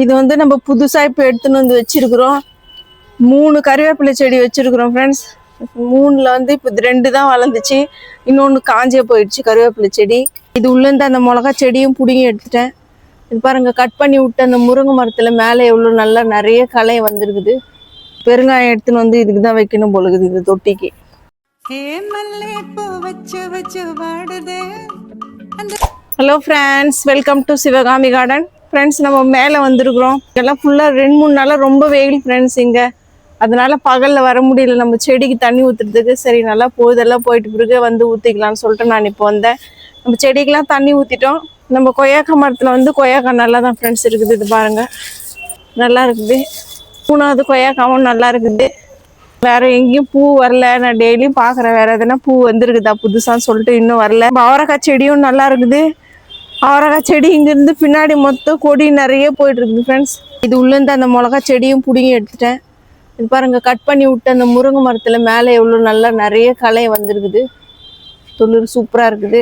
இது வந்து நம்ம புதுசாக இப்போ எடுத்துன்னு வந்து வச்சிருக்கிறோம். மூணு கறிவேப்பிலை செடி வச்சிருக்கிறோம் ஃப்ரெண்ட்ஸ் மூணுல வந்து இப்போ இது ரெண்டு தான் வளர்ந்துச்சு. இன்னொன்று காஞ்சே போயிடுச்சு கறிவேப்பிலை செடி. இது உள்ளேருந்து அந்த மிளகா செடியும் பிடுங்கி எடுத்துட்டேன். இது பாருங்க கட் பண்ணி விட்டு அந்த முருங்கை மரத்தில் மேலே எவ்வளோ நல்லா நிறைய களை வந்திருக்குது. பெருங்காயம் எடுத்துன்னு வந்து இதுக்கு தான் வைக்கணும் போலுக்குது இந்த தொட்டிக்கு. Hello friends welcome to Sivakami garden friends நம்ம மேலே வந்திருக்கிறோம். எல்லாம் ஃபுல்லாக ரெண்டு மூணு நாளாக ரொம்ப வெயில் ஃப்ரெண்ட்ஸ் இங்கே. அதனால பகலில் வர முடியல. நம்ம செடிக்கு தண்ணி ஊற்றுறதுக்கு சரி நல்லா போதெல்லாம் போயிட்டு பிறகு வந்து ஊற்றிக்கலாம்னு சொல்லிட்டு நான் இப்போ வந்தேன். நம்ம செடிக்கெலாம் தண்ணி ஊற்றிட்டோம் நம்ம கொய்யாக்கா மரத்தில் வந்து கொய்யாக்காய் நல்லா தான் ஃப்ரெண்ட்ஸ் இருக்குது. இது பாருங்கள் நல்லா இருக்குது. மூணாவது கொய்யாக்காவும் நல்லா இருக்குது. வேற எங்கேயும் பூ வரல. நான் டெய்லியும் பார்க்குறேன் வேற எதனா பூ வந்துருக்குதா புதுசான்னு சொல்லிட்டு இன்னும் வரல. அவரக்காய் செடியும் நல்லா இருக்குது. அவரகா செடி இங்கேருந்து பின்னாடி மொத்தம் கொடி நிறைய போயிட்டு இருக்குது ஃப்ரெண்ட்ஸ் இது உள்ளேருந்து அந்த மிளகா செடியும் பிடுங்கி எடுத்துட்டேன். இது பாருங்க கட் பண்ணி விட்டு அந்த முருங்கை மரத்தில் மேலே எவ்வளோ நல்லா நிறைய களை வந்திருக்குது. தொழில் சூப்பராக இருக்குது.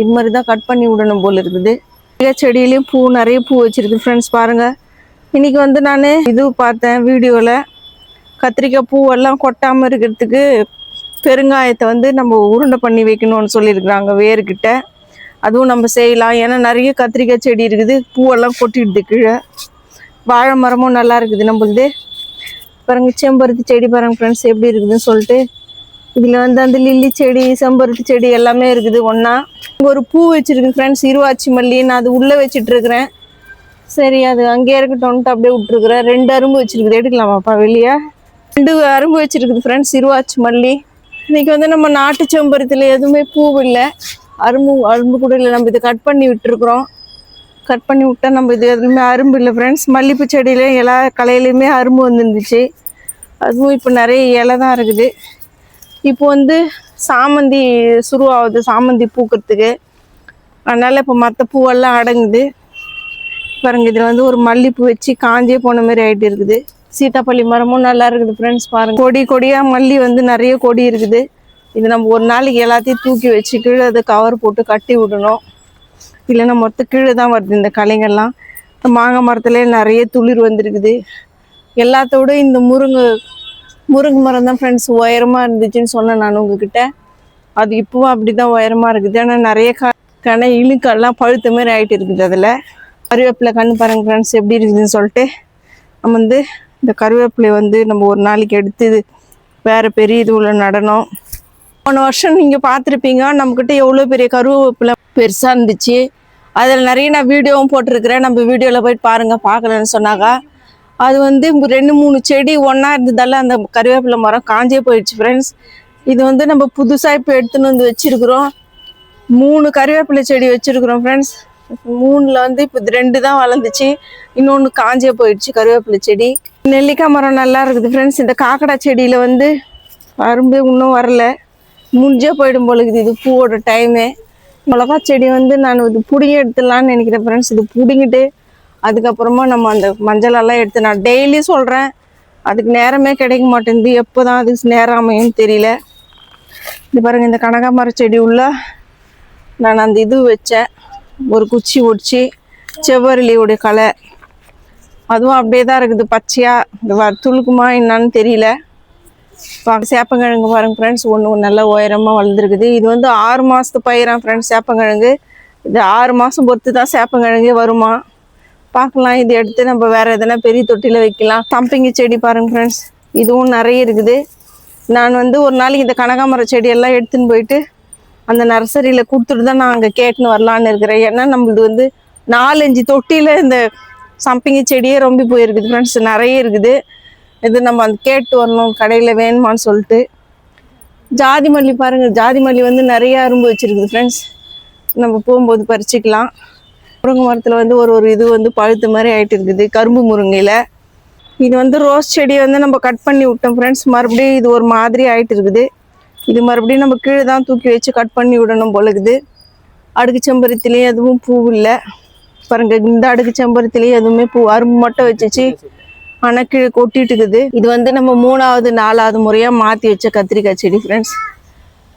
இது மாதிரி தான் கட் பண்ணி விடணும் போல் இருக்குது. நிறைய செடியிலையும் பூ நிறைய பூ வச்சுருக்குது ஃப்ரெண்ட்ஸ் பாருங்கள் இன்னைக்கு வந்து நான் இது பார்த்தேன் வீடியோவில் கத்திரிக்காய் பூவெல்லாம் கொட்டாமல் இருக்கிறதுக்கு பெருங்காயத்தை வந்து நம்ம உருண்டை பண்ணி வைக்கணும்னு சொல்லியிருக்கிறாங்க வேர்கிட்ட. அதுவும் நம்ம செய்யலாம். ஏன்னா நிறைய கத்திரிக்காய் செடி இருக்குது. பூவெல்லாம் கொட்டிடுது கீழே. வாழை மரமும் நல்லா இருக்குது நம்மளுது. பாருங்க செம்பருத்தி செடி பாருங்க ஃப்ரெண்ட்ஸ் எப்படி இருக்குதுன்னு சொல்லிட்டு. இதில் வந்து அந்த லில்லி செடி செம்பருத்தி செடி எல்லாமே இருக்குது ஒன்றா ஒரு பூ வச்சுருக்குது ஃப்ரெண்ட்ஸ் இருவாச்சி மல்லி. நான் அது உள்ளே வச்சிட்ருக்கிறேன். சரி அது அங்கேயே இருக்கட்டும்ட்டு அப்படியே விட்டுருக்குறேன். ரெண்டு அரும்பு வச்சுருக்குது. எடுக்கலாமாப்பா வெளியே? ரெண்டு அரும்பு வச்சுருக்குது ஃப்ரெண்ட்ஸ் இருவாச்சி மல்லி. இன்றைக்கி வந்து நம்ம நாட்டு செம்பருத்தியில் எதுவுமே பூ இல்லை. அரும்பு அரும்பு கூட இல்லை. நம்ம இதை கட் பண்ணி விட்டுருக்குறோம். கட் பண்ணி விட்டா நம்ம இது எதுவுமே அரும்பு இல்லை ஃப்ரெண்ட்ஸ் மல்லிப்பூ செடியில எல்லா கலையிலையுமே அரும்பு வந்துருந்துச்சு. அதுவும் இப்போ நிறைய இலை தான் இருக்குது. இப்போ வந்து சாமந்தி சுருவாகுது சாமந்தி பூக்கிறதுக்கு. அதனால் இப்போ மற்ற பூவெல்லாம் அடங்குது. பாருங்க இதில் வந்து ஒரு மல்லிப்பூ வச்சு காஞ்சே போன மாதிரி ஆகிட்டு இருக்குது. சீத்தாப்பள்ளி மரமும் நல்லா இருக்குது ஃப்ரெண்ட்ஸ் பாருங்க. கொடி கொடியாக மல்லி வந்து நிறைய கொடி இருக்குது. இது நம்ம ஒரு நாளைக்கு எல்லாத்தையும் தூக்கி வச்சு கீழே அதை கவர் போட்டு கட்டி விடணும். இல்லைன்னா மொத்த கீழே தான் வருது இந்த களைங்கள்லாம் இந்த மாங்காய் மரத்துலேயே நிறைய துளிர் வந்திருக்குது. எல்லாத்தோட இந்த முருங்கை முருங்கை மரம் தான் ஃப்ரெண்ட்ஸ் உயரமாக இருந்துச்சுன்னு சொன்னேன் நான் உங்ககிட்ட. அது இப்போவும் அப்படி தான் உயரமாக இருக்குது. ஆனால் நிறைய க கனை இழுக்கெல்லாம் பழுத்த மாதிரி ஆகிட்டு இருக்குது அதில். கருவேப்பிலை கண்ணு பாருங்க ஃப்ரெண்ட்ஸ் எப்படி இருக்குதுன்னு சொல்லிட்டு. நம்ம வந்து இந்த கருவேப்பிலை வந்து நம்ம ஒரு நாளைக்கு எடுத்து வேறு பெரிய இதுவில் நடனம் போன வருஷம் நீங்கள் பார்த்துருப்பீங்க. நம்மக்கிட்ட எவ்வளோ பெரிய கருவேப்பிலை பெருசாக இருந்துச்சு. அதில் நிறைய நான் வீடியோவும் போட்டிருக்கிறேன். நம்ம வீடியோவில் போயிட்டு பாருங்கள் பார்க்கலன்னு சொன்னாங்க. அது வந்து ரெண்டு மூணு செடி ஒன்றா இருந்ததால அந்த கருவேப்பிலை மரம் காஞ்சே போயிடுச்சு ஃப்ரெண்ட்ஸ் இது வந்து நம்ம புதுசாக இப்போ எடுத்துன்னு வந்து வச்சுருக்குறோம். மூணு கருவேப்பிலை செடி வச்சுருக்குறோம் ஃப்ரெண்ட்ஸ் மூணில் வந்து இப்போ ரெண்டு தான் வளர்ந்துச்சு. இன்னொன்று காஞ்சே போயிடுச்சு கருவேப்பிலை செடி. நெல்லிக்காய் மரம் நல்லா இருக்குது ஃப்ரெண்ட்ஸ் இந்த காக்கடா செடியில் வந்து அரும்பு இன்னும் வரல. முடிஞ்சே போயிடும் போல இருக்குது. இது பூவோட டைமு மிளகா செடி வந்து நான் இது பிடுங்கி எடுத்துடலான்னு நினைக்கிறேன் ஃப்ரெண்ட்ஸ் இது பிடுங்கிட்டு அதுக்கப்புறமா நம்ம அந்த மஞ்சளெல்லாம் எடுத்து நான் டெய்லி சொல்கிறேன் அதுக்கு நேரமே கிடைக்க மாட்டேங்குது. எப்போ தான் அதுக்கு நேரம் அமையும்னு தெரியல. இது பாருங்கள் இந்த கனகாமர செடி உள்ள நான் அந்த இது வச்சேன். ஒரு குச்சி ஒடிச்சு செவ்வரளியோடைய களை அதுவும் அப்படியே தான் இருக்குது. பச்சையாக இந்த வ துளுக்குமா என்னான்னு தெரியல. சேப்பங்கிழங்கு பாருங்க ஃப்ரெண்ட்ஸ் ஒன்று நல்லா உயரமாக வளர்ந்துருக்குது. இது வந்து ஆறு மாதத்து பயிரான் ஃப்ரெண்ட்ஸ் சேப்பங்கிழங்கு. இது ஆறு மாதம் பொறுத்து தான் சேப்பங்கிழங்கே வருமா? பார்க்கலாம் இது எடுத்து நம்ம வேறு எதனா பெரிய தொட்டியில் வைக்கலாம். தம்பிங்க செடி பாருங்க ஃப்ரெண்ட்ஸ் இதுவும் நிறைய இருக்குது. நான் வந்து ஒரு நாளைக்கு இந்த கனகாமர செடியெல்லாம் எடுத்துன்னு போயிட்டு அந்த நர்சரியில் கொடுத்துட்டு தான் நான் அங்கே கேட்டுன்னு வரலான்னு இருக்கிறேன். ஏன்னா நம்மளது வந்து நாலஞ்சு தொட்டியில் இந்த சம்பிங்கி செடியே ரொம்ப போயிருக்குது ஃப்ரெண்ட்ஸ் நிறைய இருக்குது. இது நம்ம அந்த கேட்டு வரணும் கடையில் வேணுமான்னு சொல்லிட்டு. ஜாதி மல்லி பாருங்கள் ஜாதி மல்லி வந்து நிறைய அரும்பு வச்சுருக்குது ஃப்ரெண்ட்ஸ் நம்ம போகும்போது பறிச்சிக்கலாம். முருங்கை மரத்தில் வந்து ஒரு ஒரு இது வந்து பழுத்த மாதிரி ஆகிட்டு இருக்குது கரும்பு முருங்கையில். இது வந்து ரோஸ் செடியை வந்து நம்ம கட் பண்ணி விட்டோம் ஃப்ரெண்ட்ஸ் மறுபடியும் இது ஒரு மாதிரி ஆகிட்டு இருக்குது. இது மறுபடியும் நம்ம கீழே தான் தூக்கி வச்சு கட் பண்ணி விடணும் போல இருக்குது. அடுக்கு செம்பருத்திலையும் எதுவும் பூ இல்லை. பாருங்க இந்த அடுக்கு செம்பருத்திலையும் எதுவுமே பூ அரும்பு மட்டும் வச்சுச்சு. ஆனால் கொட்டிட்டு இருக்குது. இது வந்து நம்ம மூணாவது நாலாவது முறையாக மாற்றி வச்ச கத்திரிக்காய் செடி ஃப்ரெண்ட்ஸ்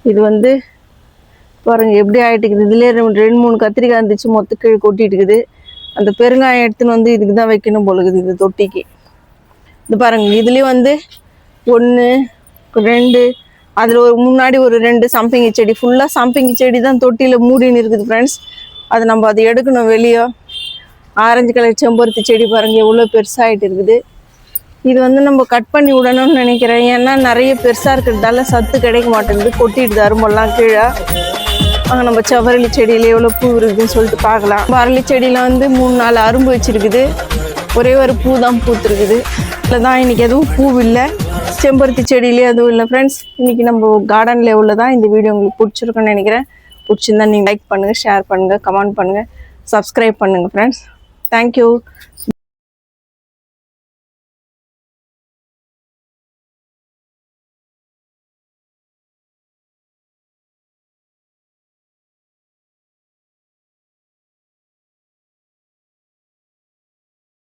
இது வந்து பாருங்க எப்படி ஆகிட்டு இருக்குது இதுலேயே ரெண்டு ரெண்டு மூணு கத்திரிக்காய் இருந்துச்சு மொத்த கீழே கொட்டிட்டு இருக்குது. அந்த பெருங்காயம் எடுத்துன்னு வந்து இதுக்கு தான் வைக்கணும் பொழுகுது இந்த தொட்டிக்கு. இது பாருங்க இதுலேயும் வந்து ஒன்று ரெண்டு அதில் ஒரு முன்னாடி ஒரு ரெண்டு சம்பங்கி செடி. ஃபுல்லாக சம்பங்கி செடி தான் தொட்டியில் மூடின்னு இருக்குது ஃப்ரெண்ட்ஸ் அது நம்ம அதை எடுக்கணும் வெளியே. ஆரஞ்சு கலர் செம்பருத்தி செடி பாருங்க எவ்வளோ பெருசாகிட்டு இருக்குது. இது வந்து நம்ம கட் பண்ணி விடணும்னு நினைக்கிறேன். ஏன்னா நிறைய பெருசாக இருக்கிறதால சத்து கிடைக்க மாட்டேங்குது. கொட்டிடுது அரும்பெல்லாம் கீழே. அங்கே நம்ம செவரளி செடியில் எவ்வளோ பூ இருக்குதுன்னு சொல்லிட்டு பார்க்கலாம். வரளி செடியில் வந்து மூணு நாலு அரும்பு வச்சுருக்குது. ஒரே ஒரு பூ தான் பூத்துருக்குது. இல்லை தான் இன்றைக்கி எதுவும் பூ இல்லை. செம்பருத்தி செடியிலே எதுவும் இல்லை ஃப்ரெண்ட்ஸ் இன்றைக்கி நம்ம கார்டன் லெவலில் தான் இந்த வீடியோ உங்களுக்கு பிடிச்சிருக்குன்னு நினைக்கிறேன். பிடிச்சிருந்தா நீங்கள் லைக் பண்ணுங்கள் ஷேர் பண்ணுங்கள் கமெண்ட் பண்ணுங்கள் சப்ஸ்கிரைப் பண்ணுங்கள் ஃப்ரெண்ட்ஸ் தேங்க்யூ